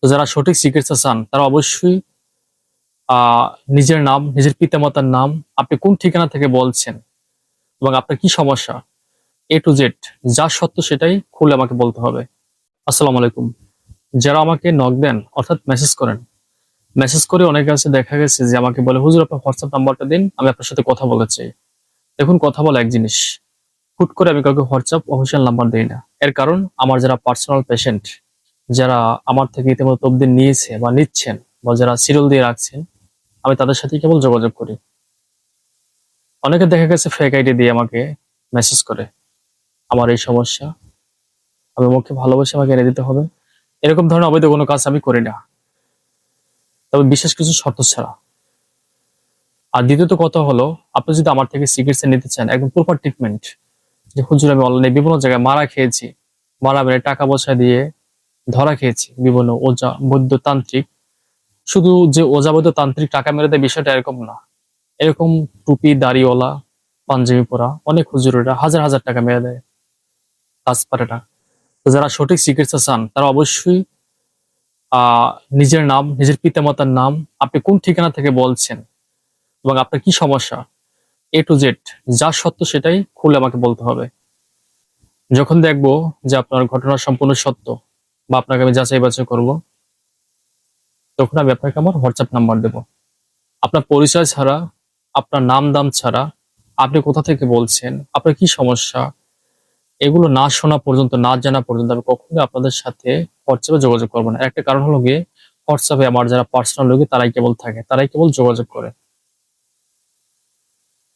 তো যারা সঠিক চিকিৎসা চান, তারা অবশ্যই নিজের নাম, নিজের পিতামাতার নাম আপনি কোন ঠিকানা থেকে বলছেন এবং আপনার কি সমস্যা এ টু জেড যা সত্য সেটাই খুলে আমাকে বলতে হবে। আসসালামু আলাইকুম। যারা আমাকে নক দেন, অর্থাৎ মেসেজ করেন মেসেজ করে অনেকে আছে, দেখা গেছে যে আমাকে বলে, হুজুর, আপনার হোয়াটসঅ্যাপ নাম্বারটা দিন, আমি আপনার সাথে কথা বলতে চাই। দেখুন, কথা বলা এক জিনিস, হুট করে আমি কাউকে হোয়াটসঅ্যাপ অফিসিয়াল নাম্বার দিই না। এর কারণ, আমার যারা পার্সোনাল পেশেন্ট যারা আমার থেকে ইতিমধ্যে অব্দি নিয়েছে বা নিচ্ছেন বা যারা সিরিয়াল দিয়ে রাখছেন, আমি তাদের সাথে কেবল যোগাযোগ করি। অনেকে দেখা গেছে ফেক আইডি দিয়ে আমাকে মেসেজ করে, আমার এই সমস্যা, আমি মুখে ভালোবাসে, আমাকে এনে দিতে হবে। এরকম ধরনের অবৈধ কোনো কাজ আমি করি না। তবে বিশেষ কিছু শর্ত ছাড়া। আর দ্বিতীয়ত কথা হলো, আপনি যদি আমার থেকে চিকিৎসা নিতে চান, একদম প্রপার ট্রিটমেন্ট যে হুজুর আমি অনলাইনে বিভিন্ন জায়গায় মারা খেয়েছি, মারা মেরে টাকা পয়সা দিয়ে ধরা খেয়েছি, বিভিন্ন ওজা বৈদ্য তান্ত্রিক শুধু যে ওজা বৈদ্য তান্ত্রিক টাকা মেরে দেয় বিষয়টা এরকম না। এরকম টুপি, দাড়িওয়ালা, পাঞ্জাবি পরা অনেক হুজুরেরা হাজার হাজার টাকা মেরে দেয়। পারে তো যারা সঠিক চিকিৎসা চান, তারা অবশ্যই নিজের নাম, নিজের পিতামাতার নাম আপনি কোন ঠিকানা থেকে বলছেন এবং আপনার কি সমস্যা এ টু জেড যা সত্য সেটাই খুলে আমাকে বলতে হবে। যখন দেখব যে আপনার ঘটনা সম্পূর্ণ সত্য বা আপনাকে আমি যাচাই বাছাই করব, তখন আমি আপনাকে আমার হোয়াটসঅ্যাপ নাম্বার দেব। আপনার পরিচয় ছাড়া, আপনার নাম দাম ছাড়া, আপনি কোথা থেকে বলছেন, আপনার কি সমস্যা, এগুলো না শোনা পর্যন্ত, না জানা পর্যন্ত আমি কখনোই আপনাদের সাথে হোয়াটসঅ্যাপে যোগাযোগ করব না। একটা কারণ হলো গিয়ে হোয়াটসঅ্যাপে আমার যারা পার্সোনাল লোক তারাই কেবল থাকে, তারাই কেবল যোগাযোগ করে।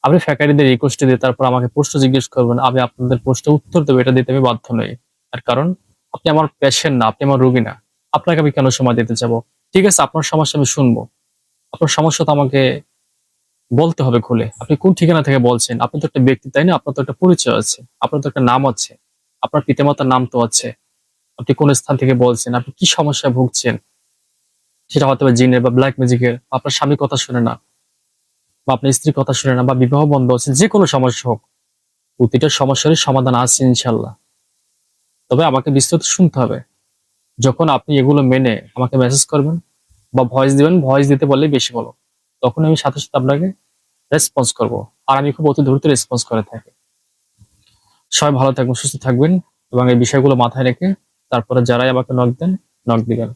আপনি ফ্যাকারিদের রিকোয়েস্ট দিয়ে তারপর আমাকে প্রশ্ন জিজ্ঞেস করবেন, আমি আপনাদের প্রশ্ন উত্তর দেবো, এটা দিতে আমি বাধ্য নই। আর কারণ আপনি আমার পেশেন্ট না, আপনি আমার রোগী না। আপনাকে আমি কেন সময় দিতে যাব? ঠিক আছে, আপনার সমস্যা আমি শুনব। আপনার সমস্যা তো আমাকে বলতে হবে খুলে। আপনি কোন ঠিকানা থেকে বলছেন? আপনি তো একটা ব্যক্তি, তাই না? আপনার তো একটা পরিচয় আছে। আপনার তো একটা নাম আছে। আপনার পিতামাতার নাম তো আছে। আপনি কোন স্থান থেকে বলছেন? আপনি কি সমস্যায় ভুগছেন? সেটা পারে জিনের বা ব্ল্যাক ম্যাজিকের আপনার স্বামী কথা শুনে না, বা আপনার স্ত্রীর কথা শুনে না, বা বিবাহ বন্ধ আছে, যে কোনো সমস্যা হোক, প্রতিটা সমস্যারই সমাধান আছে ইনশাল্লাহ তবে আমাকে বিস্তারিত শুনতে হবে। যখন আপনি এগুলো মেনে আমাকে মেসেজ করবেন বা ভয়েস দিবেন ভয়েস দিতে বললেই বেশি বলো তখন আমি সাথে সাথে আপনাকে রেসপন্স করব। আর আমি খুব অতি দ্রুত রেসপন্স করে থাকি। সবাই ভালো থাকবেন, সুস্থ থাকবেন এবং এই বিষয়গুলো মাথায় রেখে তারপরে যারাই আমাকে নক দেন নক দিবেন।